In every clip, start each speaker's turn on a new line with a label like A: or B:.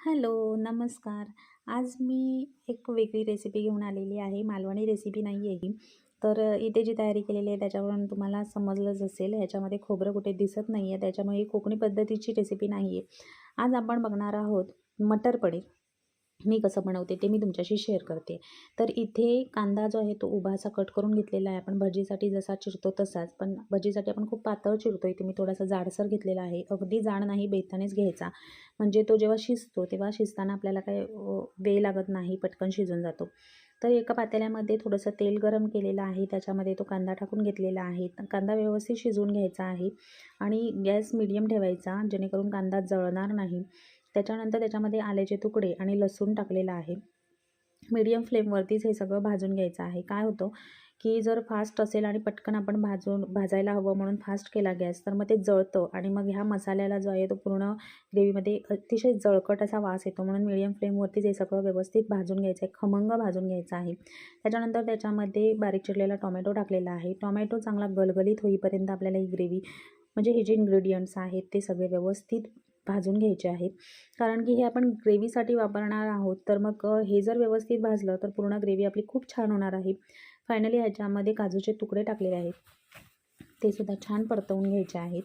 A: Hello नमस्कार. आज मी एक वेगळी रेसिपी घेऊन आलेली आहे. मालवणी रेसिपी नाही आहे ही. तर इथे जी तयारी केलेली आहे त्याच्यावरून तुम्हाला समजलंच असेल. ह्याच्यामध्ये खोबरं कुठे दिसत नाही आहे त्याच्यामुळे कोकणी पद्धतीची रेसिपी नाही आहे आज आपण बघणार आहोत मटर पनीर. मी कसं बनवते ते मी तुमच्याशी शेअर करते. तर इथे कांदा जो आहे तो उभा असा कट करून घेतलेला आहे. आपण भजीसाठी जसा चिरतो तसाच पण भजीसाठी आपण खूप पातळ चिरतो. इथे मी थोडासा जाडसर घेतलेला आहे. अगदी जाड नाही बेतानेच घ्यायचा. म्हणजे तो जेव्हा शिजतो तेव्हा शिजताना आपल्याला काय वेळ लागत नाही पटकन शिजून जातो. तर एका पातेल्यामध्ये थोडंसं तेल गरम केलेलं आहे. त्याच्यामध्ये तो कांदा टाकून घेतलेला आहे. कांदा व्यवस्थित शिजवून घ्यायचा आहे. आणि गॅस मिडियम ठेवायचा जेणेकरून कांदा जळणार नाही. त्याच्यानंतर त्याच्यामध्ये आल्याचे तुकडे आणि लसूण टाकलेलं आहे. मीडियम फ्लेमवरतीच हे सगळं भाजून घ्यायचं आहे. काय होतं की जर फास्ट असेल आणि पटकन आपण भाजून भाजायला हवं म्हणून फास्ट केला गॅस तर मग ते जळतं आणि मग ह्या मसाल्याला जो आहे तो पूर्ण ग्रेव्हीमध्ये अतिशय जळकट असा वास येतो. म्हणून मीडियम फ्लेमवरतीच हे सगळं व्यवस्थित भाजून घ्यायचं आहे. खमंग भाजून घ्यायचं आहे. त्याच्यानंतर त्याच्यामध्ये बारीक चिरलेला टोमॅटो टाकलेला आहे. टोमॅटो चांगला गलगलीत होईपर्यंत आपल्याला ही ग्रेव्ही म्हणजे हे जे इन्ग्रेडियंट्स आहेत ते सगळे व्यवस्थित भाजून घ्यायचे आहेत कारण की हे आपण ग्रेव्हीसाठी वापरणार आहोत तर मग हे जर व्यवस्थित भाजलं तर पूर्ण ग्रेव्ही आपली खूप छान होणार आहे. फायनली ह्याच्यामध्ये काजूचे तुकडे टाकलेले आहेत. ते सुद्धा छान परतवून घ्यायचे आहेत.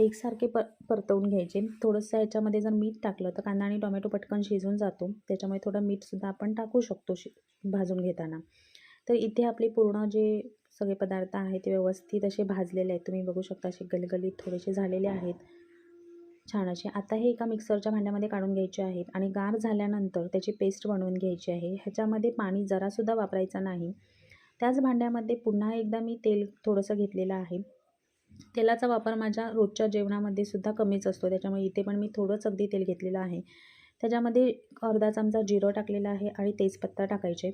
A: एकसारखे प परतवून घ्यायचे. थोडंसं ह्याच्यामध्ये जर मीठ टाकलं तर कांदा आणि टोमॅटो पटकन शिजून जातो. त्याच्यामुळे थोडं मीठसुद्धा आपण टाकू शकतो शि भाजून घेताना. तर इथे आपले पूर्ण जे सगळे पदार्थ आहेत ते व्यवस्थित असे भाजलेले आहेत. तुम्ही बघू शकता असे गलगलीत थोडेसे झालेले आहेत. छान असे आता हे एका मिक्सरच्या भांड्यामध्ये काढून घ्यायचे आहेत आणि गार झाल्यानंतर त्याची पेस्ट बनवून घ्यायची आहे. ह्याच्यामध्ये पाणी जरासुद्धा वापरायचं नाही. त्याच भांड्यामध्ये पुन्हा एकदा मी तेल थोडंसं घेतलेलं आहे. तेलाचा वापर माझ्या रोजच्या जेवणामध्ये सुद्धा कमीच असतो. त्याच्यामुळे इथे पण मी थोडंच अगदी तेल घेतलेलं आहे. त्याच्यामध्ये अर्धा चमचा जिरं टाकलेला आहे आणि तेजपत्ता टाकायचे.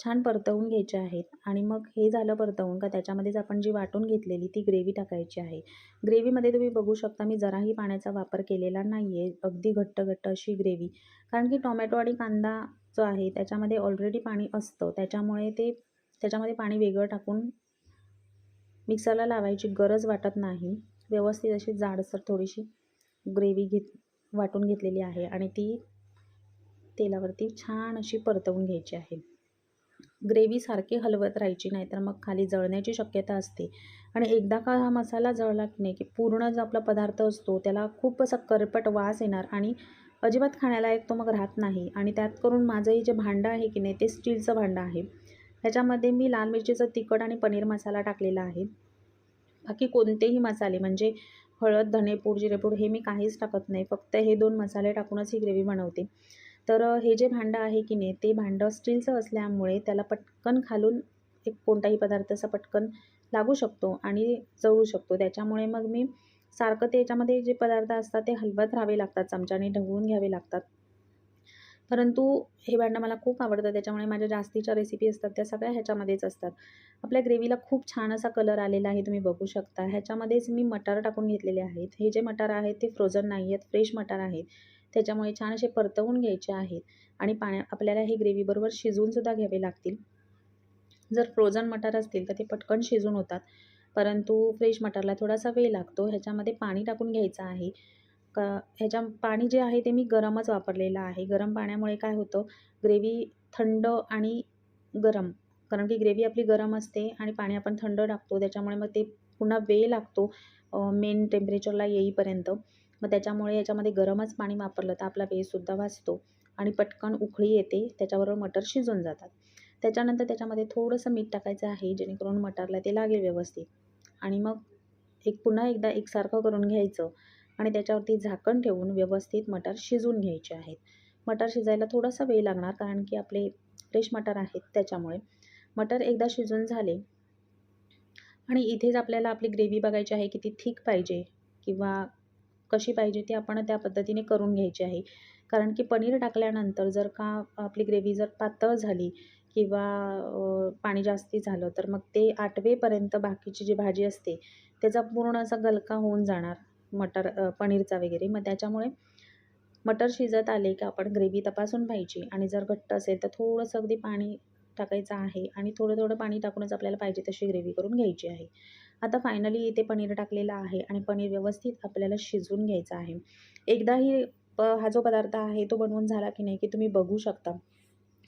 A: छान परतवून घ्यायचे आहेत. आणि मग हे झालं परतवून का त्याच्यामध्येच आपण जी वाटून घेतलेली ती ग्रेव्ही टाकायची आहे. ग्रेव्हीमध्ये तुम्ही बघू शकता मी जराही पाण्याचा वापर केलेला नाही आहे अगदी घट्ट घट्ट अशी ग्रेव्ही. कारण की टोमॅटो आणि कांदा जो आहे त्याच्यामध्ये ऑलरेडी पाणी असतं. त्याच्यामुळे ते त्याच्यामध्ये पाणी वेगळं टाकून मिक्सरला लावायची गरज वाटत नाही. व्यवस्थित अशी जाडसर थोडीशी ग्रेव्ही घेत वाटून घेतलेली आहे. आणि ती तेलावरती छान अशी परतवून घ्यायची आहे. ग्रेव्हीसारखी हलवत राहायची नाही तर मग खाली जळण्याची शक्यता असते. आणि एकदा का हा मसाला जळला की नाही की पूर्ण जो आपला पदार्थ असतो त्याला खूप असा करपट वास येणार आणि अजिबात खाण्यालायक तो मग राहत नाही. आणि त्यात करून माझं हे जे भांडं आहे की नाही ते स्टीलचं भांडं आहे. ह्याच्यामध्ये मी लाल मिरचीचं तिखट आणि पनीर मसाला टाकलेला आहे. बाकी कोणतेही मसाले म्हणजे हळद धणेपूड जिरेपूड हे मी काहीच टाकत नाही. फक्त हे दोन मसाले टाकूनच ही ग्रेव्ही बनवते. तर हे जे भांडं आहे की नाही ते भांडं स्टीलचं असल्यामुळे त्याला पटकन खालून एक कोणताही पदार्थ असा पटकन लागू शकतो आणि जळू शकतो. त्याच्यामुळे मग मी सारखं त्याच्यामध्ये जे पदार्थ असतात ते हलवत राहावे लागतात चमच्याने ढवळून घ्यावे लागतात. परंतु हे भांडं मला खूप आवडतं त्याच्यामुळे माझ्या जास्तीच्या रेसिपी असतात त्या सगळ्या ह्याच्यामध्येच असतात. आपल्या ग्रेव्हीला खूप छान असा कलर आलेला आहे तुम्ही बघू शकता. ह्याच्यामध्येच मी मटार टाकून घेतलेले आहेत. हे जे मटार आहेत ते फ्रोझन नाही आहेत फ्रेश मटार आहेत. त्याच्यामुळे छान असे परतवून घ्यायचे आहेत आणि पाण्या आपल्याला हे ग्रेव्हीबरोबर शिजवूनसुद्धा घ्यावे लागतील. जर फ्रोझन मटार असतील तर ते पटकन शिजून होतात. परंतु फ्रेश मटारला थोडासा वेळ लागतो. ह्याच्यामध्ये पाणी टाकून घ्यायचं आहे. का ह्याच्या पाणी जे आहे ते मी गरमच वापरलेलं आहे. गरम पाण्यामुळे काय होतं? ग्रेव्ही थंड आणि गरम. कारण की ग्रेव्ही आपली गरम असते आणि पाणी आपण थंड टाकतो. त्याच्यामुळे मग ते पुन्हा वेळ लागतो मेन टेम्परेचरला येईपर्यंत. मग त्याच्यामुळे याच्यामध्ये गरमच पाणी वापरलं तर आपला वेळसुद्धा वाचतो आणि पटकन उकळी येते त्याच्याबरोबर मटर शिजून जातात. त्याच्यानंतर त्याच्यामध्ये थोडंसं मीठ टाकायचं आहे जेणेकरून मटारला ते लागेल व्यवस्थित. आणि मग एक पुन्हा एकदा एकसारखं करून घ्यायचं आणि त्याच्यावरती झाकण ठेवून व्यवस्थित मटार शिजून घ्यायचे आहेत. मटार शिजायला थोडासा वेळ लागणार कारण की आपले फ्रेश मटार आहेत त्याच्यामुळे. मटार एकदा शिजून झाले आणि इथेच आपल्याला आपली ग्रेव्ही बघायची आहे की ती थिक पाहिजे किंवा कशी पाहिजे ती आपण त्या पद्धतीने करून घ्यायची आहे. कारण की पनीर टाकल्यानंतर जर का आपली ग्रेव्ही जर पातळ झाली किंवा पाणी जास्ती झालं तर मग ते आठवेपर्यंत बाकीची जी भाजी असते त्याचा पूर्ण असा गलका होऊन जाणार मटर पनीरचा वगैरे. मग त्याच्यामुळे मटर शिजत आले की आपण ग्रेव्ही तपासून पाहिजे. आणि जर घट्ट असेल तर थोडंसं अगदी पाणी टाकायचं आहे आणि थोडं थोडं पाणी टाकूनच आपल्याला पाहिजे तशी ग्रेव्ही करून घ्यायची आहे. आता फायनली इथे पनीर टाकलेलं आहे आणि पनीर व्यवस्थित आपल्याला शिजवून घ्यायचं आहे. एकदा ही प हा जो पदार्थ आहे तो बनवून झाला की नाही की तुम्ही बघू शकता.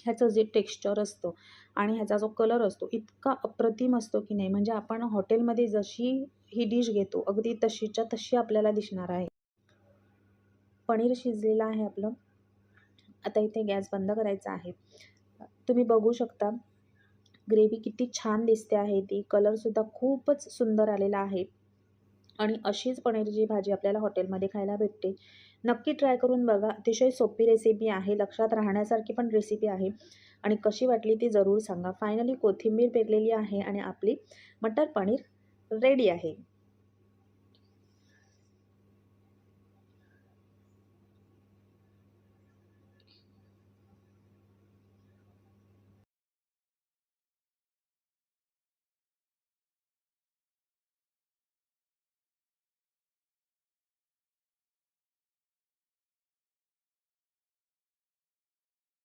A: ह्याचं जे टेक्स्चर असतं आणि ह्याचा जो कलर असतो इतका अप्रतिम असतो की नाही. म्हणजे आपण हॉटेलमध्ये जशी ही डिश घेतो अगदी तशीच्या तशी आपल्याला दिसणार आहे. पनीर शिजलेलं आहे आपलं. आता इथे गॅस बंद करायचा आहे. तुम्ही बघू शकता. ग्रेव्ही किती छान दिसते आहे ती. कलरसुद्धा खूपच सुंदर आलेला आहे. आणि अशीच पनीरची भाजी आपल्याला हॉटेलमध्ये खायला भेटते. नक्की ट्राय करून बघा. अतिशय सोपी रेसिपी आहे. लक्षात राहण्यासारखी पण रेसिपी आहे. आणि कशी वाटली ती जरूर सांगा. फायनली कोथिंबीर पेरलेली आहे आणि आपली मटर पनीर रेडी आहे.